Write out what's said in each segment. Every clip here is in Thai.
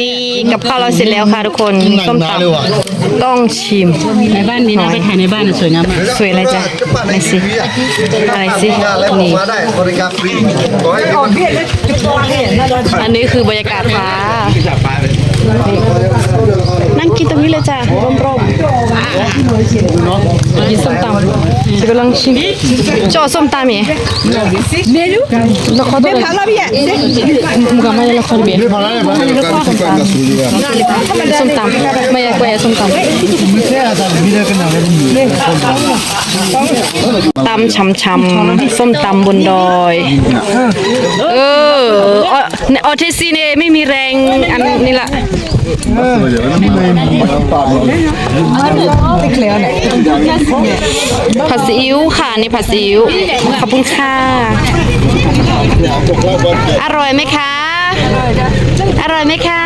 นี่กับข้าวเราเสร็จแล้วค่ะทุกคนยิ่งหนักส้มหนาตเลยว่ะำต้องชิมในบ้านนี้นะไปถ่ายในบ้านน่ะสวยงามมากสวยอะไรจ๊ะอะไรสิอะไรสิแล้วนี่มาได้บริการฟรีขอให้อันนี้คือบรรยากาศฟ้านั่งกินตรงนี้เลยจ้ะร่มๆ กินส้มตำจะกำลังชิมจอส้มตำเนี่ยเมนูแล้วเขาต้องทำอะไรพี่มุกมาแล้วเขาเบียไม่พอแล้วมาการที่การสูงเลยส้มตำไม่อยากไปส้มตำไม่ใช่อาจารย์มีเรื่องกันอะไรนี่ตำช้ำๆส้มตำบนดอยเออออในออเทซีเนี่ยไม่มีแรงอันนี้ละนี่เลยปากเราผัดซีอิ๊วค่ะนี่ผัดซีอิ๊วขอบคุณค่ะ อร่อยไหมคะ อร่อยไหมคะ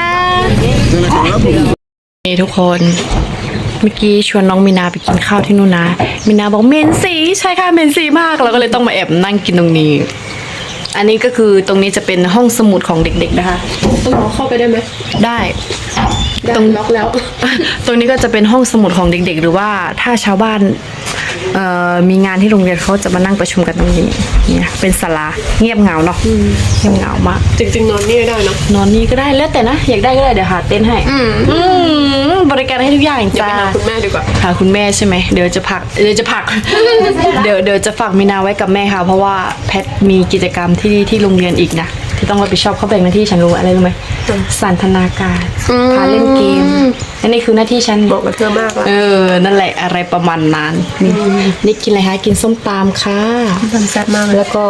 นี่ทุกคนเมื่อกี้ชวนน้องมีนาไปกินข้าวที่นู่นนะมีนาบอกเหม็นสีใช่ค่ะเหม็นสีมากเราก็เลยต้องมาแอบนั่งกินตรงนี้ อันนี้ก็คือตรงนี้จะเป็นห้องสมุดของเด็ก ๆ นะคะต้องขอเข้าไปได้ไหมได้ ตรงล็อกแล้ว ตรงนี้ก็จะเป็นห้องสมุดของเด็ก ๆ หรือว่าถ้าชาวบ้านเอ่อมีงานที่โรงเรียนเขาจะมานั่งประชุมกันตรงนี้เนี่ยเป็นศาลาเงียบเหงาเนาะเงียบเหงามากจริงๆนอนนี่ได้เนาะนอนนี่ก็ได้แล้วแต่นะอยากได้ก็ได้เดี๋ยวหาเต็นท์ให้อืมบริการให้ทุกอย่างเดี๋ยวจ้าไปหาคุณแม่ดีกว่าหาคุณแม่ใช่ไหมเดี๋ยวจะพักเดี๋ยวจะพัก เดี๋ยวเดี๋ยวจะฝากมีนาไว้กับแม่ค่ะ เพราะว่าแพทมีกิจกรรมที่ที่โรงเรียนอีกนะ ที่ต้องรับผิดชอบเขาแบ่งหน้าที่ฉันรู้อะไรรู้ไหมสันทนาการพาเล่นเกมอันนี้คือหน้าที่ฉันบอกกับเธอมากอะเออ นั่นแหละอะไรประมาณนั้นนี่นี่กินอะไรคะกินส้มตำค่ะทำแซ่บมากเลยแล้วก็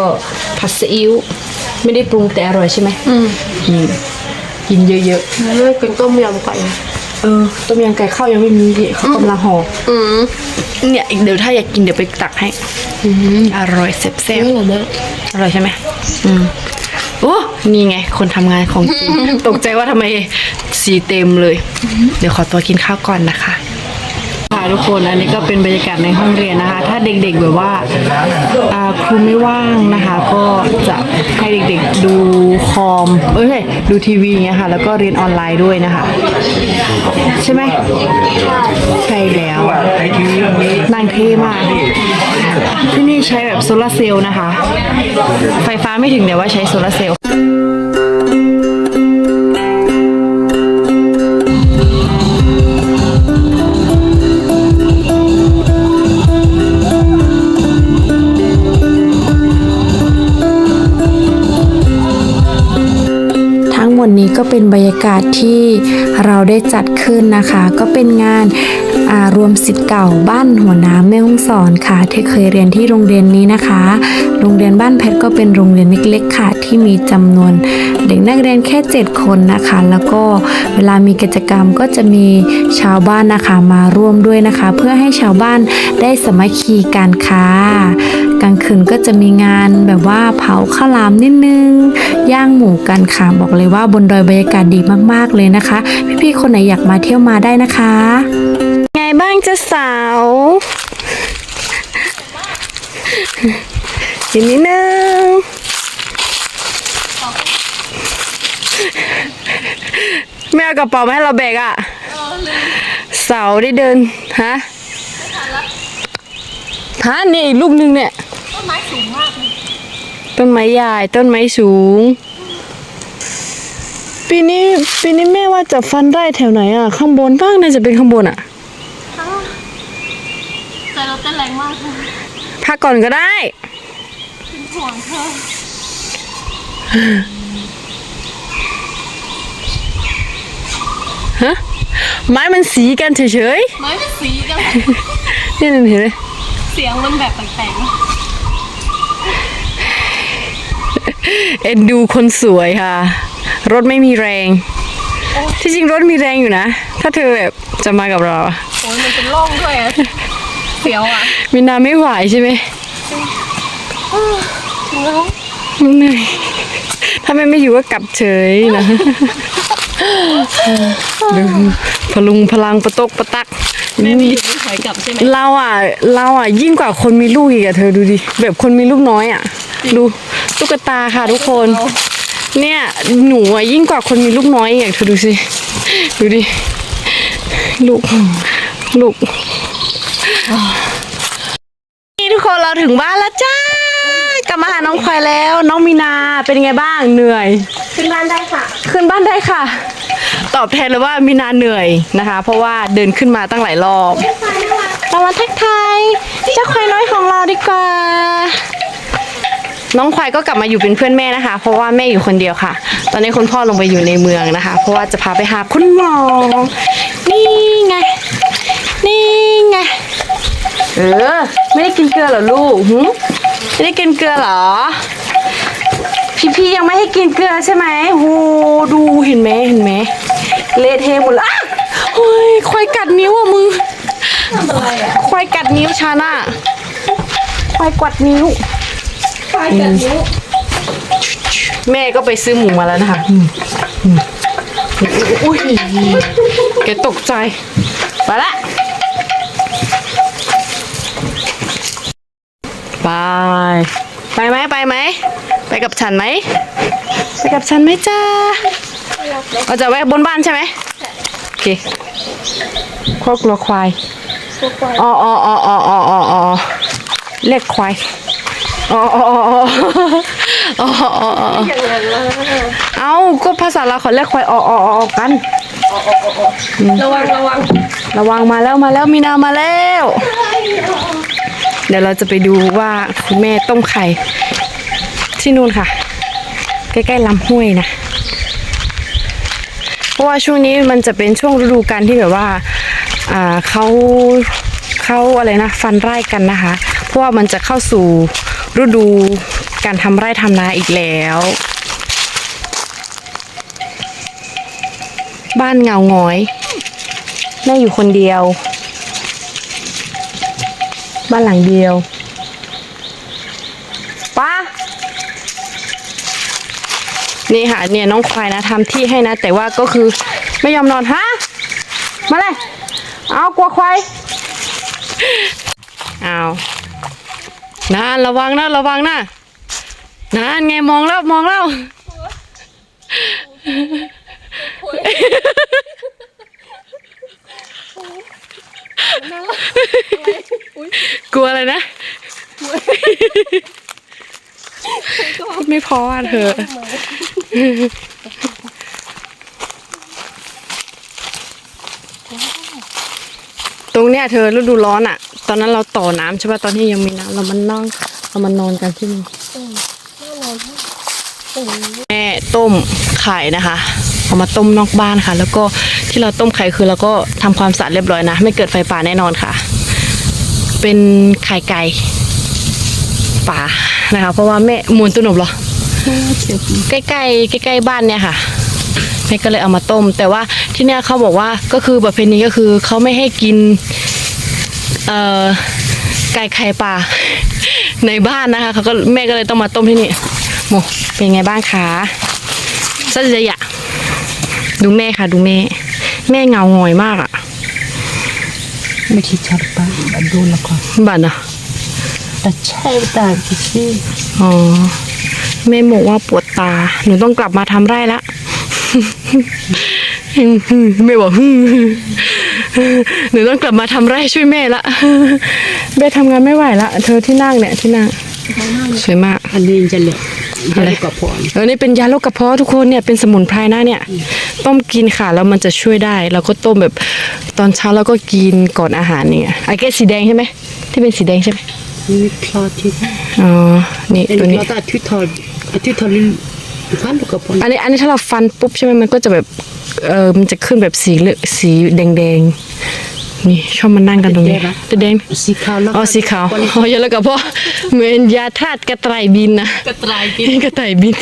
ผัดซีอิ๊วไม่ได้ปรุงแต่อร่อยใช่ไหมอืมกินเยอะแล้วก็กินต้มยำไก่ๆเออต้มยำไก่ข้าวยังไม่มีพี่เขากำลังห่ออเนี่ยอีกเดี๋ยวถ้าอยากกินเดี๋ยวไปตักให้อร่อยแซ่บไม่หรอแม่ๆอร่อยใช่ไหมอืม โอ้นี่ไง คนทำงานของจริง ตกใจว่าทำไมสีเต็มเลย เดี๋ยวขอตัวกินข้าวก่อนนะคะ ค่ะทุกคนอันนี้ก็เป็นบรรยากาศในห้องเรียนนะคะ ถ้าเด็กๆแบบว่าครูไม่ว่างนะคะ ก็จะให้เด็กๆดูคอมเอ้ยดูทีวีอย่างเงี้ยค่ะ แล้วก็เรียนออนไลน์ด้วยนะคะ ใช่ไหมใช่แล้วนางเท่มากที่นี่ใช้แบบโซลาร์เซลล์นะคะ ไฟฟ้าไม่ถึงแต่ว่าใช้โซลาร์เซลล์ เป็นบรรยากาศที่เราได้จัดขึ้นนะคะ ก็เป็นงานารวมสิทธิ์เก่าบ้านหัวน้ำแม่ฮ่องสอนค่ะ ที่เคยเรียนที่โรงเรียนนี้นะคะ โรงเรียนบ้านเพชรก็เป็นโรงเรียนเล็กๆค่ะ ที่มีจำนวนเด็กนักเรียนแค่ 7 คนนะคะ แล้วก็เวลามีกิจกรรมก็จะมีชาวบ้านนะคะมาร่วมด้วยนะคะ เพื่อให้ชาวบ้านได้สมัคคีกันค่ะ กลางคืนก็จะมีงานแบบว่าเผาข้าวหลามนิดนึง ย่างหมูกันค่ะบอกเลยว่าบนดอยบรรยากาศดีมากๆเลยนะคะ พี่ๆคนไหนอยากมาเที่ยวมาได้นะคะ ไงบ้างเจ้าสาวอีกนิดนึงไม่เอากระเป๋ามาให้เราแบกอะเสาได้เดินฮะท่านนี่อีกลูกนึงเนี่ย ต้นไม้สูงมาก ต้นไม้ใหญ่ต้นไม้สูง ปีนี้ปีนี้แม่ว่าจะฟันไร่แถวไหนอะ ข้างบนบ้างน่าจะเป็นข้างบนอะใจเราเต้นแรงมากเลยพักก่อนก็ได้ห่วงเธอฮะไม้มันสีกันเฉยไม้เป็นสีกันๆนี่นึงเห็นไหมเสียงมันแบบแปลก เอ็นดูคนสวยค่ะ รถไม่มีแรง ที่จริงรถมีแรงอยู่นะ ถ้าเธอแบบจะมากับเราอะๆโอ้ยมันเป็นร่องด้วยอะเสียวอะมินนาไม่ไหวใช่ไหมถึงแล้วเหนื่อยถ้าแม่ไม่อยู่ก็กลับเฉยนะ ดูพลุงพลังประตกประตัก แม่ไม่อยู่ไม่ถอยกลับใช่ไหมเราอะ เราอะ ยิ่งกว่าคนมีลูกอีกอะเธอดูดิ แบบคนมีลูกน้อยอะ ดูตุ๊กตาค่ะทุกคน เนี่ย หนูอะยิ่งกว่าคนมีลูกน้อยอีกเธอดูสิ ดูดิ ลูก ลูก นี่ทุกคนเราถึงบ้านแล้วจ้ากลับมาหาน้องควายแล้ว น้องมีนาเป็นยังไงบ้างเหนื่อย ขึ้นบ้านได้ค่ะ ขึ้นบ้านได้ค่ะ ตอบแทนเลยว่ามีนาเหนื่อยนะคะ เพราะว่าเดินขึ้นมาตั้งหลายรอบเรามาทักทายเจ้าควายน้อยของเราดีกว่า น้องควายก็กลับมาอยู่เป็นเพื่อนแม่นะคะ เพราะว่าแม่อยู่คนเดียวค่ะ ตอนนี้คุณพ่อลงไปอยู่ในเมืองนะคะ เพราะว่าจะพาไปหาคุณหมอนี่ไง นี่ไง เออ ไม่ได้กินเกลือเหรอลูกหึไม่ได้กินเกลือเหรอ พี่พี่ยังไม่ให้กินเกลือใช่ไหมโหดูเห็นไหมเห็นไหมเละเทะหมดละเฮ้ยควายกัดนิ้วอะมึงควายกัดนิ้วชาน่ะควายกัดนิ้วควายกัดนิ้วแม่ก็ไปซื้อหมูมาแล้วนะคะอืมอืมอุ้ยแกตกใจ ไปละไป ไปไหมไปไหม ไปกับฉันไหมไปกับฉันไหมจ้าเราจะแวะบนบ้านใช่ไหมโอเคครอบครัวควายอ๋ออ๋ออ๋ออ๋ออ๋ออ๋ออ๋อเรียกควายอ๋ออ๋ออ๋ออ๋ออ๋ออ๋ออ๋อเอาก็ภาษาเราวเขาเรียกควายอ๋ออ๋ออ๋อกันระวังระวังระวังมาแล้วมาแล้วมีนามาแล้ว เดี๋ยวเราจะไปดูว่าคุณแม่ต้มไข่ ที่นู่นค่ะ ใกล้ๆลำห้วยนะ เพราะว่าช่วงนี้มันจะเป็นช่วงฤดูกาลที่แบบว่าเขาเขาอะไรนะ ฟันไร่กันนะคะ เพราะว่ามันจะเข้าสู่ฤดูการทำไร่ทำนาอีกแล้ว บ้านเงาหงอยแม่อยู่คนเดียว บ้านหลังเดียวป้า นี่ค่ะเนี่ยน้องควายนะทำที่ให้นะ แต่ว่าก็คือไม่ยอมนอนฮะมาเลยเอากลัวควายเอานานระวังนะระวังนะนานไงมองแล้วมองแล้วกลัวอะไรนะ พูดไม่พออะเธอตรงเนี้ยเธอฤดูร้อนอะ ตอนนั้นเราต่อน้ำใช่ป่ะตอนที่ยังมีน้ำเรามันนั่งเรามานนอนกันที่นี่แม่ต้มไข่นะคะเอามาต้มนอกบ้านค่ะ แล้วก็ที่เราต้มไข่คือเราก็ทำความสะอาดเรียบร้อยนะ ไม่เกิดไฟป่าแน่นอนค่ะ เป็นไข่ไก่ป่า นะคะ เพราะว่าแม่มูลตุนบเหรอใกล้ๆใกล้ๆบ้านเนี่ยค่ะแม่ก็เลยเอามาต้ม แต่ว่าที่เนี่ยเขาบอกว่าก็คือประเพณีก็คือเขาไม่ให้กินเอ่อไก่ไข่ป่าในบ้านนะคะเขาก็แม่ก็เลยต้องมาต้มที่นี่โมเป็นไงบ้างคะสัจจะอยะดูแม่ค่ะ ดูแม่ แม่เงาหงอยมากอะไม่คิดชอบป้าดูละครบ้านอะ แต่ใช่ตาพี่สิอ๋อแม่บอกว่าปวดตา หนูต้องกลับมาทำไร่ละแม่บอก หนูต้องกลับมาทำไร่ช่วยแม่ละแม่ทำงานไม่ไหวละ เธอที่นั่งเนี่ยที่นั่งสวยมาก อันนี้จะเหลืออะไรกับพอนเออนี่เป็นยาโรคกระเพาะทุกคนเนี่ยเป็นสมุนไพรนะเนี่ย ต้มกินค่ะแล้วมันจะช่วยได้แล้วก็ต้มแบบตอนเช้าแล้วก็กินก่อนอาหารเนี่ยไอเกสสีแดงใช่ไหมที่เป็นสีแดงใช่ไหม นี่คลอที่อ๋อ นี่เป็นตัวคนี้ลอตาทุทอทุทอลิฟันลูกกับพอนอันนี้อันนี้ถ้าเราฟันปุ๊บใช่ไหมมันก็จะแบบเออมันจะขึ้นแบบสีเหลืองสีแดงๆนี่ชอบมานั่งกันตรงนี้จะแดงสีขาวแล้วอ๋อสีขาวอ๋อยาแล้วก็พอเหมือนยาธาตุกระต่ายบินนะกระต่ายบินกระต่ายบิน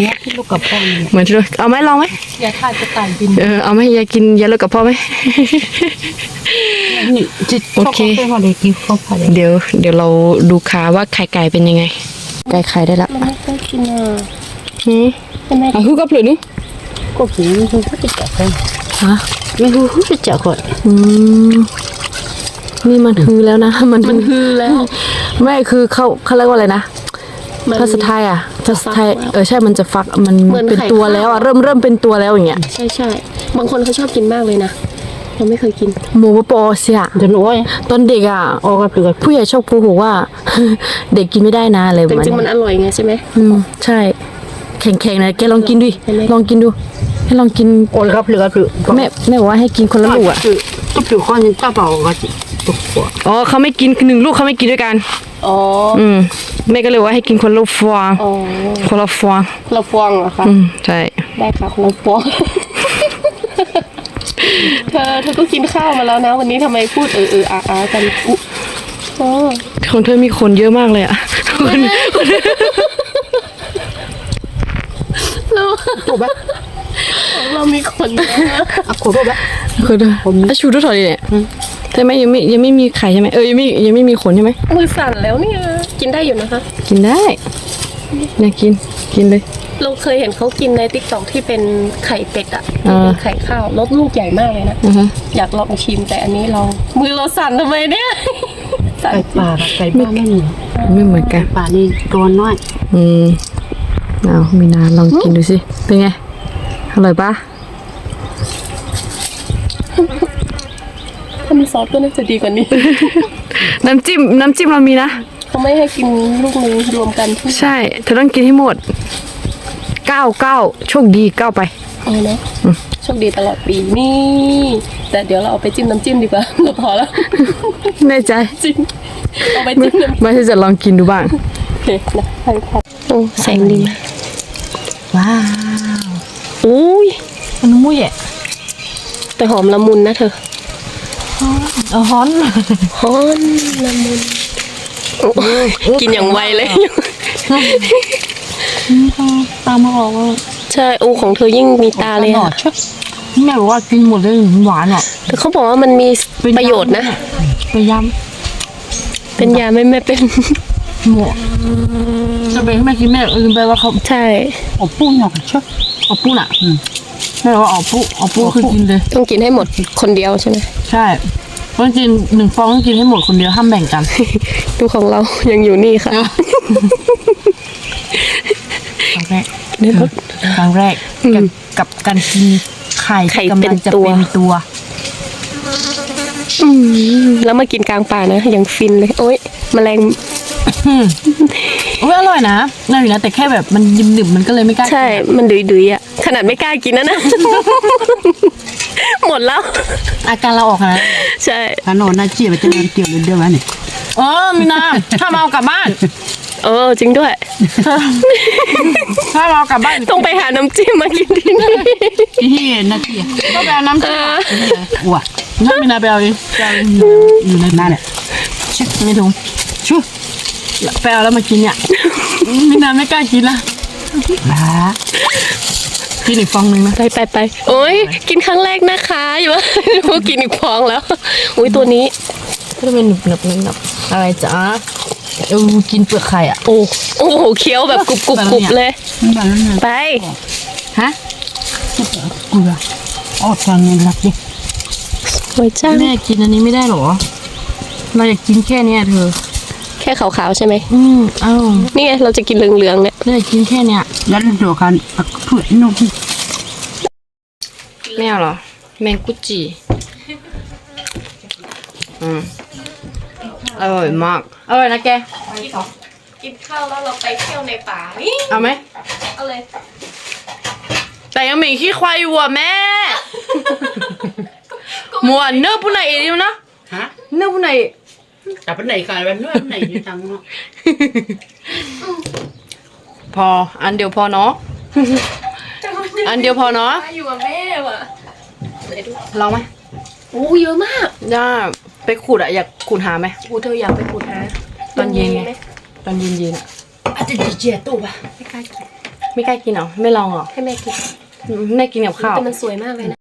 เนี้ยลูกกับพอนเนี่ยเหมือนที่เราเอาไหมลองไหมอย่าทาดกระต่ายบินเออเอาไหมยากินยาแล้วกับพ่อไหมนี่จะ โอเคเข้าไปกินเข้าไปเลยเดี๋ยว เดี๋ยวเราดูขาว่าไข่ไก่เป็นยังไง ไก่ไข่ได้ละไม่ค่อยกินอะหืมอะฮู้กับเลยนี่ก็กินหูจะจับกันฮะไม่หูหูจะจับก่อนอืมนี่มันฮือแล้วนะ มันมันฮือแล้ว ไม่คือเขาเขาเรียกว่าอะไรนะภาษาไทยอะภาษาไทยเออใช่มันจะฟักมันเหมือนเป็นไข่ตัวข้าวแล้วอะเริ่มเริ่มเป็นตัวแล้วอย่างเงี้ยใช่ใช่บางคนเขาชอบกินมากเลยนะ เราไม่เคยกิน หมูปอเสียจะน้อยตอนเด็กอะออกกับเปลือกผู้ใหญ่ชอบพูดบอกว่า เด็กกินไม่ได้นะอะไรปแต่ระมาณจริงๆมันนี้อร่อยไงใช่ไหมอืมใช่ แข็งๆนะแกลองกินดิเห็นไหมลองกินดู ให้ลองกินออกกับเปลือกเปลือกแม่แม่บอกว่าให้กินคนละลูกอะคือตุ๊บอยู่ข้อนี้ต้าเปล่าก็จิตกหัวอ๋อเขาไม่กินหนึ่งลูกเขาไม่กินด้วยกันอ๋ออืมแม่ก็เลยว่าให้กินคนละฟองอ๋อคนละฟองเราฟองเหรอคะอืมใช่ได้ค่ะเราฟอง เธอเธอก็กินข้าวมาแล้วนะ วันนี้ทำไมพูดเออเอออาอากันอุ๊อ๋อของเธอมีคนเยอะมากเลยอะเราเรามีคนเยอะอะขวดแบบคนเธออาชูทุกถอดดิเนี่ยใช่ไหมยังไม่ยังไม่มีไข่ใช่ไหมเออยังไม่ยังไม่มีขนใช่ไหมมือสั่นแล้วเนี่ย กินได้อยู่นะคะ กินได้อยากกิน กินเลย เราเคยเห็นเขากินในติ๊กต็อกที่เป็นไข่เป็ดอะอ่าที่เป็นไข่ข้าวรสลูกใหญ่มากเลยนะอือฮะ อยากลองชิมแต่อันนี้เรา มือเราสั่นทำไมเนี่ย สั่นไก่ป่ากับไก่บ้านไม่มีไม่เหมือนกัน ป่านี่ตัวน้อย อืมเอามีนาลองกินดูสิ เป็นไง อร่อยปะถ้ามีซอสก็น่าจะดีกว่านี้ น้ำจิ้ม น้ำจิ้มเรามีนะ เขาไม่ให้กินลูกนึงรวมกันที่ใช่ เธอต้องกินให้หมดเก้าเก้าโชคดีเก้าไป เอานะโชคดีตลอดปีนี่ แต่เดี๋ยวเราเอาไปจิ้มน้ำจิ้มดีกว่าเราพอแล้วแน่ใจจิ้มเอาไปจิ้มน้ำไม่ใช่จะลองกินดูบ้างโอเคนะไปพัดโอ้แสงดีมากว้าวอุ้ยมันมุ้ยอะแต่หอมละมุนนะเธอเอาฮอนหอมละมุน โอ้ยกินอย่างไวเลยตามมาออกว่าใช่โอ้ของเธอยิ่งมีตาเลยหนออะดชแม่บอกว่ากินหมดเลยหวานอะแต่เขาบอกว่ามันมีประโยชน์นะ ไปย้เป็นยาไม่ไม่เป็นำหมวจะไปให้แม่กินแม่ลืมไปว่าเขาใช่ อบปุ้งหยอกชอบเอาปูน่ะแม่บอกว่าเอาปูเอาปูคือกินเลย ต้องกินให้หมดคนเดียวใช่ไหมใช่ ต้องกินหนึ่งฟองต้องกินให้หมดคนเดียวห้ามแบ่งกันดูของเรายังอยู่นี่ค่ะครั้งแรกนี่เขาครั้งแรกกับกับการกินไข่ไข่ที่กำลังจะเป็นตัวเป็นตัวอืมแล้วมากินกลางป่านะยังฟินเลย โอ๊ยแมลงโอ้ยอร่อยนะอร่อยนะแต่แค่แบบมันยิมดึบมันก็เลยไม่กล้าใช่ มันดุยดุยๆอะ ขนาดไม่กล้ากินนะนะ หมดแล้ว อาการเราออกนะใช่ขนมน่าเจี๊ยบจะเดินเกี่ยวเดินมาเนี่ยอ๋อมีนาถ้ามาเอากลับบ้าน เออ จริงด้วย ถ้ามาเอากลับบ้านต้องไปหาน้ำจิ้มมากินที่นี่ที่นาทีก็ไปเอาน้ำเอจิ้มออ้วถ้ามีนาไปเอาเองไปเอาเองอยู่ในนั่นแหละไม่ถุงชูไปเอาแล้วมากินเนี่ยมีนาไม่กล้ากินละบ้า กินอีกฟองหนึงนะ ไปไปไปโอ้ยกินครั้งแรกนะคะอยู่ว่ารู้กินอีกฟองแล้ว อุ้ยตัวนี้ก็จะเป็นหนึบหนึบหนึบหนึบอะไรจ๊ะเออกินเปลือกไข่อะ โอ้โอ้โหเคี้ยวแบบกรุบกรุบกรุบเลยบ้านนั้นไป ฮะกูละอ๋อทางเงินรักดิโอ้ยจ้าแม่กินอันนี้ไม่ได้หรอ เราอยากกินแค่เนี้ยเธอ แค่ขาวๆใช่ไหมอืมเอ้านี่ไงเราจะกินเหลืองๆเนี่ยเราอยากกินแค่เนี้ยยันตัวกันเพื่อนนุ่ม ไม่เอาเหรอ แมงกุจิอืมอร่อยมากอร่อยนะแก กินข้าวแล้วเราไปเที่ยวในป่านี่เอาไหม เอาเลย แต่ยังเหม็นขี้ควายอยู่อะแม่หมัวเนื้อผู้ไหนเดียวนะ ฮะเนื้อผู้ไหน แต่เป็นไหนกันเป็นเนื้อไหนอยู่จังเนาะพออันเดียวพอเนาะ อันเดียวพอเนาะอยู่กับแม่ว่ะลองไหมโอ้เยอะมากย่าไปขุดอะอยากขุดหาไหมกูเธออยากไปขุดหาตอนเย็นไงมีหมตอนเย็นๆอะอาจจะดีเจตัวปะไม่กล้ากินไม่กล้ากินเหรอไม่ลองเหรอให้แม่กินแม่กินกับข้าวแต่มันสวยมากเลยนะ